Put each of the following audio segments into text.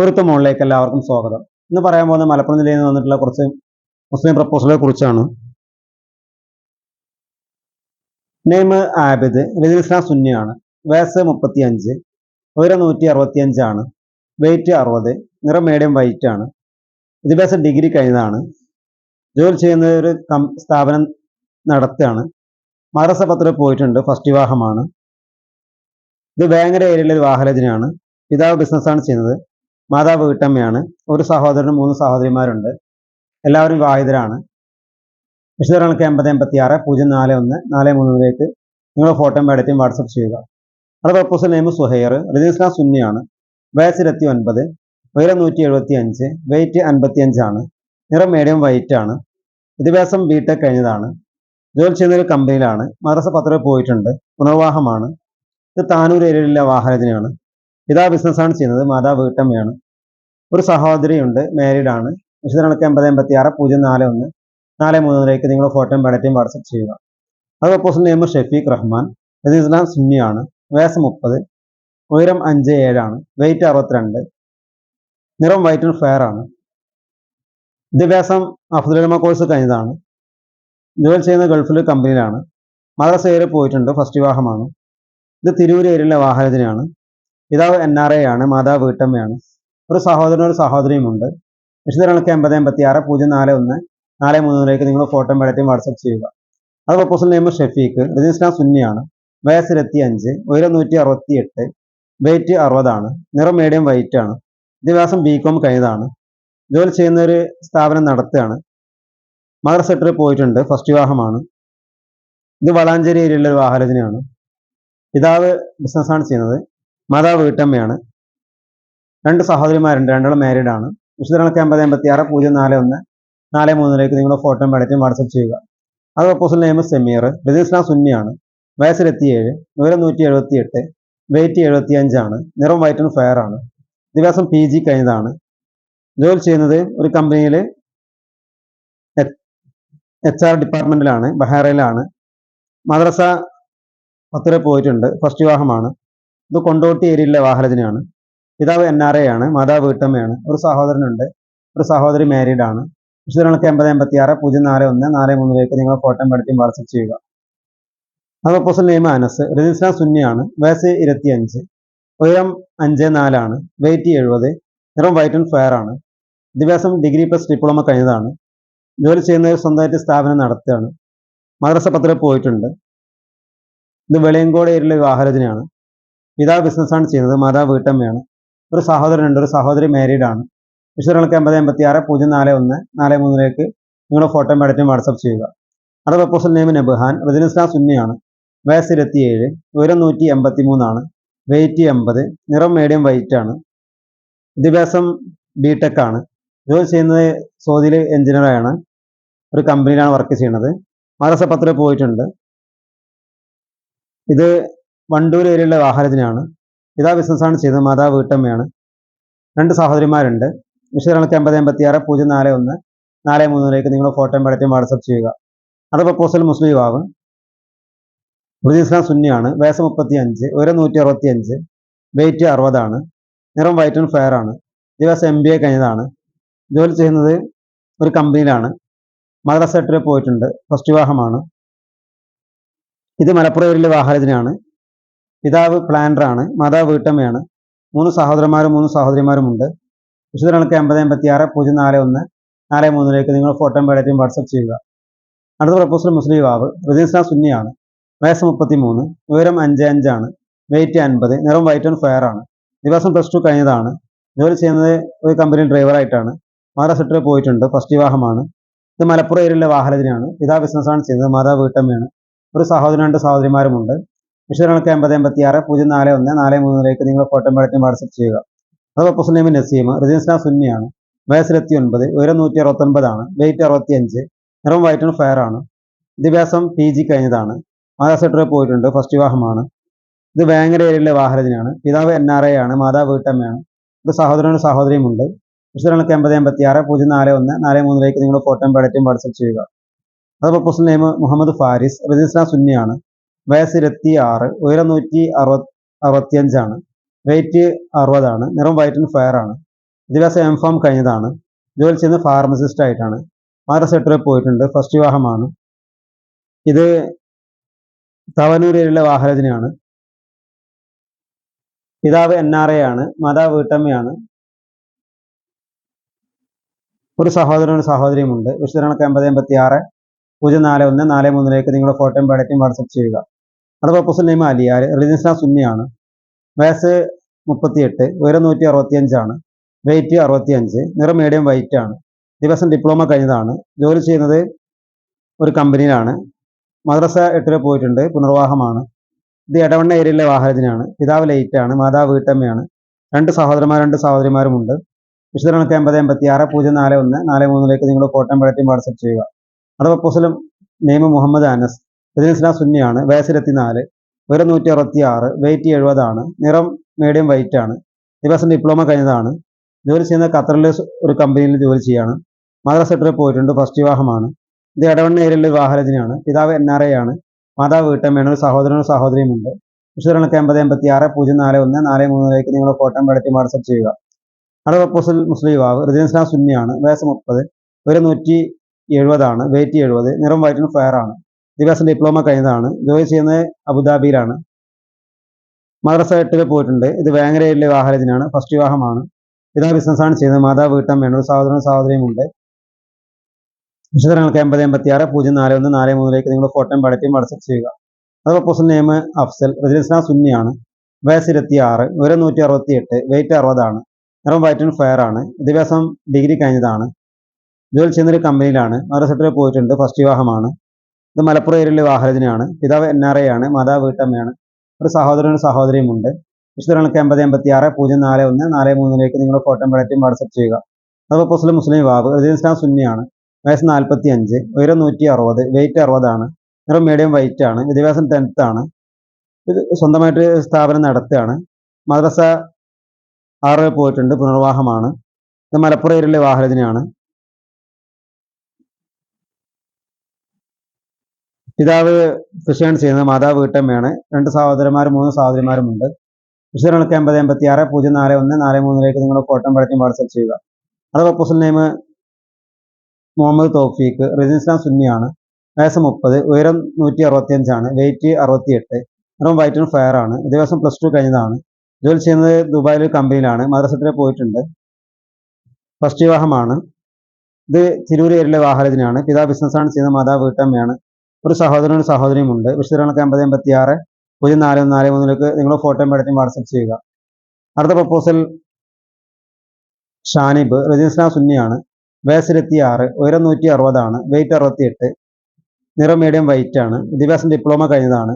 പൊരുത്ത മുകളിലേക്ക് എല്ലാവർക്കും സ്വാഗതം. ഇന്ന് പറയാൻ പോകുന്ന മലപ്പുറം ജില്ലയിൽ നിന്ന് വന്നിട്ടുള്ള കുറച്ച് മുസ്ലിം പ്രപ്പോസലുകളെ കുറിച്ചാണ്. നെയ്മ് ആബിദ് ഇസ്ലാം സുന്നിയാണ്. വയസ്സ് മുപ്പത്തി അഞ്ച് ഉയരം നൂറ്റി അറുപത്തി അഞ്ചാണ് വെയിറ്റ് അറുപത് നിറം മീഡിയം വൈറ്റ് ആണ്. വിദ്യാഭ്യാസം ഡിഗ്രി കഴിഞ്ഞതാണ്. ജോലി ചെയ്യുന്ന ഒരു കം സ്ഥാപനം നടത്തുകയാണ്. മദ്രസ പത്രം പോയിട്ടുണ്ട് ഫസ്റ്റ് വിവാഹമാണ്. ഇത് വേങ്ങര ഏരിയയിലെ ഒരു വാഹനത്തിനാണ് പിതാവ് ബിസിനസ്സാണ് ചെയ്യുന്നത്. മാതാവ് വീട്ടമ്മയാണ്. ഒരു സഹോദരനും മൂന്ന് സഹോദരിമാരുണ്ട്. എല്ലാവരും വിവാഹിതരാണ്. വിശദങ്ങൾക്ക് എൺപത് എൺപത്തി ആറ് പൂജ്യം നാല് ഒന്ന് നാല് മൂന്നിലേക്ക് നിങ്ങൾ ഫോട്ടോ എഡിറ്റും വാട്സപ്പ് ചെയ്യുക. അത് പ്രപ്പോസൽ നെയിം സുഹൈർ രജിസ്ലാം സുന്നിയാണ്. വയസ്സ് ഇരുപത്തി ഒൻപത് ഉയരം നൂറ്റി എഴുപത്തി അഞ്ച് വെയിറ്റ് അൻപത്തി അഞ്ചാണ് നിറം മീഡിയം വൈറ്റ് ആണ്. വിദ്യാഭ്യാസം ബി ടെക് കഴിഞ്ഞതാണ്. ജോലി ചെയ്യുന്ന ഒരു കമ്പനിയിലാണ്. മദ്രസ പത്ര പോയിട്ടുണ്ട്. പുനർവാഹമാണ് ഇത് താനൂർ ഏരിയയിലെ വാഹനത്തിനാണ് പിതാ ബിസിനസ്സാണ് ചെയ്യുന്നത്. മാതാവ് വീട്ടമ്മയാണ്. ഒരു സഹോദരിയുണ്ട് മാരീഡ് ആണ്. വിശദങ്ങൾക്ക് എൺപത് എൺപത്തി ആറ് പൂജ്യം നാല് ഒന്ന്. നാല് മൂന്നിലേക്ക് നിങ്ങൾ ഫോട്ടോയും പടറ്റയും വാട്സപ്പ് ചെയ്യുക. അത് പ്രപ്പോസൽ നെയ്മർ ഷെഫീഖ് റഹ്മാൻ ഇസ്ലാം സുന്നിയാണ് വയസ്സ് മുപ്പത് ഉയരം അഞ്ച് ഏഴാണ് വെയിറ്റ് അറുപത്തിരണ്ട്. നിറം വൈറ്റ് ആൻഡ് ഫെയർ ആണ്. വിദ്യാഭ്യാസം അഫ്ദുലമ കോഴ്സ് കഴിഞ്ഞതാണ്. ജോലി ചെയ്യുന്ന ഗൾഫിൽ കമ്പനിയിലാണ് മദ്രസ ഏരിയ പോയിട്ടുണ്ട് ഫസ്റ്റ് വിവാഹമാണ്. ഇത് തിരൂർ ഏരിയയിലെ വാഹനത്തിനാണ് പിതാവ് എൻ ആർ എ ആണ് മാതാവ് വീട്ടമ്മയാണ്. ഒരു സഹോദരനും ഒരു സഹോദരിയുമുണ്ട്. വിശദങ്ങൾക്ക് എൺപത് എൺപത്തി ആറ് പൂജ്യം നാല് ഒന്ന് നാല് മൂന്നിലേക്ക് നിങ്ങൾ ഫോട്ടോ മെഡറ്റും വാട്സപ്പ് ചെയ്യുക. അത് പ്രപ്പോസൽ നെയ്മർ ഷെഫീഖ് രജിസ്ലാം സുന്നിയാണ്. വയസ്സ് ഇരുപത്തി അഞ്ച് ഉയരം നൂറ്റി അറുപത്തി എട്ട് വെയിറ്റ് അറുപതാണ് നിറം മീഡിയം വൈറ്റ് ആണ്. വിദ്യാഭ്യാസം ബി കോം കഴിഞ്ഞതാണ്. ജോലി ചെയ്യുന്ന ഒരു സ്ഥാപനം നടത്തുകയാണ്. മദർ സെക്ടറിൽ പോയിട്ടുണ്ട് ഫസ്റ്റ് വിവാഹമാണ്. ഇത് വളാഞ്ചേരി ഏരിയയിലെ ഒരു വാഹനത്തിനാണ് പിതാവ് ബിസിനസ്സാണ് ചെയ്യുന്നത്. മാതാവ് വീട്ടമ്മയാണ്. രണ്ട് സഹോദരിമാരുണ്ട് രണ്ടാളും മാരീഡ് ആണ്. വിശദങ്ങൾക്ക് അമ്പത് എൺപത്തി ആറ് പൂജ്യം നാല് ഒന്ന് നാല് മൂന്നിലേക്ക് നിങ്ങൾ ഫോട്ടോ പഠിച്ചും വാട്സപ്പ് ചെയ്യുക. അത് പ്രപ്പോസൽ നെയ്മ് സെമീർ ബിസിനസ്ലാം സുന്നിയാണ് വയസ്സ് ഇരുപത്തിയേഴ് ഉയരം നൂറ്റി എഴുപത്തി എട്ട് വെയിറ്റ് എഴുപത്തി അഞ്ചാണ് നിറം വൈറ്റ് ആൻഡ് ഫയർ ആണ്. ദിവസം പി ജി കഴിഞ്ഞതാണ്. ജോലി ചെയ്യുന്നത് ഒരു കമ്പനിയിൽ എച്ച് ആർ ഡിപ്പാർട്ട്മെന്റിലാണ് ബഹാറയിലാണ്. മദ്രസ പത്തിര പോയിട്ടുണ്ട് ഫസ്റ്റ് വിവാഹമാണ്. ഇത് കൊണ്ടോട്ടി ഏരിയയിലെ വാഹനത്തിനാണ് പിതാവ് എൻ ആർ എ ആണ് മാതാവ് വീട്ടമ്മയാണ് ഒരു സഹോദരനുണ്ട് ഒരു സഹോദരി മാരീഡ് ആണ്. വിശദങ്ങൾക്ക് എൺപത് എൺപത്തി ആറ് പൂജ്യം നാല് ഒന്ന് നാല് മൂന്നിലേക്ക് നിങ്ങൾ ഫോട്ടോ പഠിത്തം വാട്സപ്പ് ചെയ്യുക. അപ്പോൾ പൊസൽ നെയിം അനസ് രജിസ്ട്രാൻ സുന്നിയാണ് വയസ്സ് ഇരുപത്തി അഞ്ച് ഉയരം അഞ്ച് നാലാണ് വെയിറ്റ് എഴുപത് നിറം വൈറ്റ് ആൻഡ് ഫയർ ആണ്. വിദ്യാഭ്യാസം ഡിഗ്രി പ്ലസ് ഡിപ്ലോമ കഴിഞ്ഞതാണ്. ജോലി ചെയ്യുന്നവർ സ്വന്തമായിട്ട് സ്ഥാപനം നടത്തുകയാണ്. മദ്രസ പത്രം പോയിട്ടുണ്ട്. ഇത് വെളിയങ്കോട് ഏരിയയിലെ വിവാഹരചനയാണ് പിതാവ് ബിസിനസ്സാണ് ചെയ്യുന്നത് മാതാവ് വീട്ടമ്മയാണ്. ഒരു സഹോദരനുണ്ട് ഒരു സഹോദരി മാരീഡ് ആണ്. വിശദങ്ങൾക്ക് എൺപത് എൺപത്തി ആറ് പൂജ്യം നാല് ഒന്ന് നാല് മൂന്നിലേക്ക് നിങ്ങളുടെ ഫോട്ടോ മെഡറ്റും വാട്സപ്പ് ചെയ്യുക. അത് പ്രപ്പോസൽ നെയിം നബഹാൻ റജിനിസ്ലാം സുന്നിയാണ് വയസ്സ് ഇരുപത്തിയേഴ് ഉയരം നൂറ്റി എൺപത്തി മൂന്നാണ് വെയിറ്റ് എൺപത് നിറം മീഡിയം വൈറ്റ് ആണ്. വിദ്യാഭ്യാസം ബി ആണ്. ജോലി ചെയ്യുന്നത് സൗദിയിൽ എഞ്ചിനീയറാണ് ഒരു കമ്പനിയിലാണ് വർക്ക് ചെയ്യുന്നത്. മദ്രസ പത്രം പോയിട്ടുണ്ട്. ഇത് വണ്ടൂർ ഏരിയയിലെ വാഹനത്തിനാണ്. പിതാ ബിസിനസ്സാണ് ചെയ്തത് മാതാവ് വീട്ടമ്മയാണ്. രണ്ട് സഹോദരിമാരുണ്ട്. വിശദങ്ങൾക്ക് എൺപത് എൺപത്തി ആറ് പൂജ്യം നാല് ഒന്ന് നാല് മൂന്നിലേക്ക് നിങ്ങൾ ഫോട്ടോയും പടറ്റും വാട്സപ്പ് ചെയ്യുക. അത് പ്രപ്പോസൽ മുസ്ലിം യുവാവ് റുദി ഇസ്ലാം സുന്നിയാണ്. വയസ്സ് മുപ്പത്തി അഞ്ച് ഉയരം നൂറ്റി അറുപത്തി അഞ്ച് വെയിറ്റ് അറുപതാണ്. നിറം വൈറ്റ് ആൻഡ് ഫെയർ ആണ്. ദിവസം എം ബി എ കഴിഞ്ഞതാണ്. ജോലി ചെയ്യുന്നത് ഒരു കമ്പനിയിലാണ് മദ്രസ സെക്ടറിൽ പോയിട്ടുണ്ട്. ഫസ്റ്റ് വിവാഹമാണ്. ഇത് മലപ്പുറം ഏരിയയിലെ വാഹനത്തിനാണ് പിതാവ് പ്ലാനറാണ് മാതാവ് വീട്ടമ്മയാണ്. മൂന്ന് സഹോദരന്മാരും മൂന്ന് സഹോദരിമാരുമുണ്ട് വിശുദ്ധങ്ങൾക്ക് എൺപത് എൺപത്തി ആറ് പൂജ്യം നാല് ഒന്ന് നാല് മൂന്നിലേക്ക് നിങ്ങൾ ഫോട്ടോ പേടറ്റും വാട്സപ്പ് ചെയ്യുക. അടുത്ത പ്രപ്പോസൽ മുസ്ലിം യുവാവ് റജീസ്ലാം സുന്നിയാണ്. വയസ്സ് മുപ്പത്തി മൂന്ന് ഉയരം അഞ്ച് അഞ്ചാണ് വെയിറ്റ് അൻപത് നിറം വൈറ്റ് ആൻഡ് ഫയർ ആണ്. ദിവസം പ്ലസ് ടു കഴിഞ്ഞതാണ്. ജോലി ചെയ്യുന്നത് ഒരു കമ്പനിയിൽ ഡ്രൈവറായിട്ടാണ് മാതാ മഹാരാഷ്ട്രയിൽ പോയിട്ടുണ്ട് ഫസ്റ്റ് വിവാഹമാണ്. ഇത് മലപ്പുറം ഏരിയയിലെ വാഹനത്തിനാണ്. പിതാ ബിസിനസ്സാണ് ചെയ്യുന്നത് മാതാ വീട്ടമ്മയാണ്. ഒരു സഹോദരൻ രണ്ട് സഹോദരിമാരുമുണ്ട്. വിശദങ്ങൾക്ക് എൺപത് എൺപത്തി ആറ് പൂജ്യം നാല് ഒന്ന് നാല് മൂന്നിലേക്ക് നിങ്ങൾ ഫോട്ടോ പടറ്റും വാട്സപ്പ് ചെയ്യുക. പ്രപ്പോസൽ നെയിം നസീം റജിൻസ്ലാം സുന്നിയാണ് വയസ്സ് ഇരുപത്തി ഒൻപത് ഉയരം നൂറ്റി അറുപത്തൊൻപതാണ് വെയിറ്റ് അറുപത്തി അഞ്ച് നിറം വൈറ്റ് ആൻഡ് ഫയർ ആണ്. വിദ്യാഭ്യാസം പി ജി കഴിഞ്ഞതാണ്. മഹാരാഷ്ട്രയിൽ പോയിട്ടുണ്ട് ഫസ്റ്റ് വിവാഹമാണ്. ഇത് വേങ്ങര ഏരിയയിലെ വാഹനത്തിനാണ് പിതാവ് എൻ ആർ എ ആണ് മാതാവ് വീട്ടമ്മയാണ്. ഇത് സഹോദരനും സഹോദരിയുമുണ്ട് വിശദങ്ങൾക്ക് എൺപത് എൺപത്തി ആറ് പൂജ്യം നാല് ഒന്ന് നാല് മൂന്നിലേക്ക് നിങ്ങൾ ഫോട്ടോയും പടറ്റും വാട്സപ്പ് ചെയ്യുക. അതോടൊപ്പം പ്രപ്പോസൽ നെയിം മുഹമ്മദ് ഫാരിസ് റജിസ്ലാം സുന്നിയാണ്. വയസ്സ് ഇരുപത്തി ആറ് ഉയരം നൂറ്റി അറുപത് അറുപത്തിയഞ്ചാണ്. വെയിറ്റ് അറുപതാണ്. നിറം വൈറ്റ് ആൻഡ് ഫെയർ ആണ്. വിദ്യാഭ്യാസം എം ഫോം കഴിഞ്ഞതാണ്. ജോലി ചെയ്യുന്ന ഫാർമസിസ്റ്റ് ആയിട്ടാണ്. മദ്രസ സെക്ടറിൽ പോയിട്ടുണ്ട്. ഫസ്റ്റ് വിവാഹമാണ്. ഇത് തവനൂരിലുള്ള വാഹനത്തിനാണ് പിതാവ് എൻ ആർ എ ആണ്. മാതാവ് വീട്ടമ്മയാണ്. ഒരു സഹോദരനും ഒരു സഹോദരിയുമുണ്ട് വിശദങ്ങൾക്ക് എൺപത് എൺപത്തി ആറ് പൂജ്യം നാല് ഒന്ന് നാല് മൂന്നിലേക്ക് നിങ്ങളുടെ ഫോട്ടോയും ബാഡറ്റും വാട്സപ്പ് ചെയ്യുക. അത് പ്രൊപ്പോസൽ നെയിം അലിയാർ റിലിജൻസ് സുന്നിയാണ്. വയസ്സ് മുപ്പത്തിയെട്ട് ഉയരം നൂറ്റി അറുപത്തിയഞ്ചാണ് വെയിറ്റ് അറുപത്തിയഞ്ച് നിറം മീഡിയം വൈറ്റ് ആണ്. ദിവസം ഡിപ്ലോമ കഴിഞ്ഞതാണ്. ജോലി ചെയ്യുന്നത് ഒരു കമ്പനിയിലാണ് മദ്രസ എട്ടിൽ പോയിട്ടുണ്ട് പുനർവാഹമാണ്. ഇത് എടവണ്ണ ഏരിയയിലെ വാഹനത്തിനാണ് പിതാവ് ലൈറ്റ് ആണ് മാതാവ് വീട്ടമ്മയാണ്. രണ്ട് സഹോദരന്മാർ രണ്ട് സഹോദരിമാരുമുണ്ട് വിശദങ്ങൾക്ക് അമ്പത് എൺപത്തി ആറ് പൂജ്യം നാല് ഒന്ന് നാല് മൂന്നിലേക്ക് നിങ്ങൾ കോട്ടയം പടറ്റിയും വാട്സപ്പ് ചെയ്യുക. അഥവാ പ്രപ്പോസലും നെയ്മ് മുഹമ്മദ് അനസ്. ഇതിന് സുന്നിയാണ് വയസ്സ് ഇരുപത്തിനാല് ഉയരം നൂറ്റി അറുപത്തി ആറ് വെയിറ്റ് എഴുപതാണ് നിറം മീഡിയം വൈറ്റ് ആണ് ദിവസം ഡിപ്ലോമ കഴിഞ്ഞതാണ് ജോലി ചെയ്യുന്ന ഖത്തറിലെ ഒരു കമ്പനിയിൽ ജോലി ചെയ്യാണ് മദ്രസ സെക്ടറിൽ പോയിട്ടുണ്ട് ഫസ്റ്റ് വിവാഹമാണ് ഇത് എടവണ്ണ ഏരിയയിലെ വിവാഹരചനയാണ് പിതാവ് എൻ ആർ എ ആണ് മാതാവ് വീട്ടമ്മയാണ് ഒരു സഹോദരനും സഹോദരിയുമുണ്ട് വിശദങ്ങൾക്ക് എൺപത് എൺപത്തി ആറ് പൂജ്യം നാല് ഒന്ന് നാല് മൂന്നിലേക്ക് നിങ്ങൾ ഫോട്ടോ പടറ്റി വാട്സപ്പ് ചെയ്യുക. അടുത്ത പ്രപ്പോസൽ മുസ്ലിം യുവാവ് റിജൻസ്ലാം സുന്നിയാണ് വയസ്സ് മുപ്പത് ഒരു നൂറ്റി എഴുപതാണ് വെയിറ്റ് എഴുപത് നിറം വൈറ്റ് ഫയർ ആണ്. ദിവസം ഡിപ്ലോമ കഴിഞ്ഞതാണ്. ജോലി ചെയ്യുന്നത് അബുദാബിയിലാണ്. മദ്രസ എട്ടിൽ പോയിട്ടുണ്ട്. ഇത് വേങ്ങരയിലെ വിവാഹരചനയാണ് ഫസ്റ്റ് വിവാഹമാണ്. ഇതാ ബിസിനസ്സാണ് ചെയ്യുന്നത്. മാതാവ് വീട്ടമ്മയാണ് ഒരു സഹോദരനും സഹോദരിയുമുണ്ട് വിശദങ്ങൾക്ക് എൺപത് എൺപത്തി ആറ് പൂജ്യം നാല് ഒന്ന് നാല് മൂന്നിലേക്ക് നിങ്ങൾ ഫോട്ടോയും പടറ്റിയും വാട്സപ്പ് ചെയ്യുക. അത് പ്രപ്പോസൽ നെയിം അഫ്സൽ റജിസ്ലാം സുന്നിയാണ്. വയസ്സ് ഇരുപത്തി ആറ് ഉയരം നൂറ്റി അറുപത്തി എട്ട് വെയിറ്റ് അറുപതാണ്. നിറം വൈറ്റ് ആൻഡ് ഫയർ ആണ്. വിദ്യാഭ്യാസം ഡിഗ്രി കഴിഞ്ഞതാണ്. ജോലി ചെയ്യുന്ന ഒരു കമ്പനിയിലാണ് മദ്രസത്തിൽ പോയിട്ടുണ്ട്. ഫസ്റ്റ് വിവാഹമാണ്. ഇത് മലപ്പുറം ഏരിയയിലെ വാഹനത്തിനാണ് പിതാവ് എൻ ആർ എ ആണ് മാതാവ് വീട്ടമ്മയാണ്. ഒരു സഹോദരനും സഹോദരിയുമുണ്ട്. വിശുദ്ധങ്ങൾക്ക് എൺപത് എൺപത്തി ആറ് പൂജ്യം നാല് ഒന്ന് നാല് മൂന്നിലേക്ക് നിങ്ങൾ ഫോട്ടോ പഴറ്റും വാട്സപ്പ് ചെയ്യുക. അതുപോലെ പുസ്ലിം മുസ്ലിം വാബ് റജിസ്ലാം സുന്നിയാണ്. വയസ്സ് നാൽപ്പത്തി അഞ്ച് ഉയരം നൂറ്റി അറുപത് വെയിറ്റ് അറുപതാണ് നിറം മീഡിയം വൈറ്റ് ആണ് വിദ്യാഭ്യാസം ടെൻത്ത് ആണ്. ഇത് സ്വന്തമായിട്ട് സ്ഥാപനം നടത്തുകയാണ്. മദ്രസ ആറ് പോയിട്ടുണ്ട് പുനർവാഹമാണ് ഇത് മലപ്പുറം ഏരിയയിലെ വാഹനത്തിനാണ് പിതാവ് കൃഷിയാണ് ചെയ്യുന്നത് മാതാവ് വീട്ടമ്മയാണ്. രണ്ട് സഹോദരന്മാരും മൂന്ന് സഹോദരിമാരുമുണ്ട്. വിശദങ്ങൾക്ക് എൺപത് എൺപത്തി ആറ് പൂജ്യം നാല് ഒന്ന് നാല് മൂന്നിലേക്ക് നിങ്ങൾ കോട്ടം പടച്ചും വാട്സപ്പ് ചെയ്യുക. അത് പ്രപ്പോസൽ നെയിം മുഹമ്മദ് തൗഫീഖ് റജിസ്ലാം സുന്നിയാണ്. വയസ്സ് മുപ്പത് ഉയരം നൂറ്റി അറുപത്തിയഞ്ചാണ് വെയിറ്റ് അറുപത്തിയെട്ട് നിറം വൈറ്റ് ആൻഡ് ഫയർ ആണ്. ദിവസം പ്ലസ് ടു കഴിഞ്ഞതാണ്. ജോലി ചെയ്യുന്നത് ദുബായിലെ കമ്പനിയിലാണ്. മദ്രസത്തിൽ പോയിട്ടുണ്ട്. ഫസ്റ്റ് വിവാഹമാണ്. ഇത് തിരൂർ ഏരിയയിലെ വാഹനത്തിനാണ്. പിതാ ബിസിനസ്സാണ് ചെയ്യുന്നത് മാതാവ് വീട്ടമ്മയാണ്. ഒരു സഹോദരനും സഹോദരിയും ഉണ്ട് വിശദങ്ങൾക്ക് അമ്പത് എൺപത്തി ആറ് പൂജ്യം നാല് നാല് മൂന്നിലേക്ക് നിങ്ങൾ ഫോട്ടോയും പടച്ചും വാട്സപ്പ് ചെയ്യുക. അടുത്ത പ്രപ്പോസൽ ഷാനിബ് റജിസ്ന സുന്നിയാണ്. വയസ്സിലെത്തി ആറ് ഉയരം നൂറ്റി അറുപതാണ് വെയിറ്റ് അറുപത്തിയെട്ട് നിറം മീഡിയം വൈറ്റ് ആണ് വിദ്യാഭ്യാസം ഡിപ്ലോമ കഴിഞ്ഞതാണ്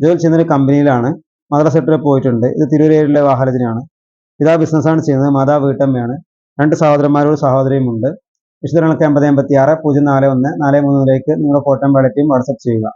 ജോലി ചെയ്യുന്നൊരു കമ്പനിയിലാണ് മദ്രാസ് സെക്ടറിൽ പോയിട്ടുണ്ട് ഇത് തിരൂരേരിയിലെ വാഹനത്തിനാണ് പിതാ ബിസിനസ്സാണ് ചെയ്യുന്നത് മാതാ വീട്ടമ്മയാണ്. രണ്ട് സഹോദരന്മാരും സഹോദരിയുമുണ്ട് വിശദങ്ങൾക്ക് എൺപത് എൺപത്തി ആറ് പൂജ്യം നാല് ഒന്ന് നാല് മൂന്നിലേക്ക് നിങ്ങളുടെ ഫോട്ടോയും ബയോഡേറ്റയും വാട്സപ്പ് ചെയ്യുക.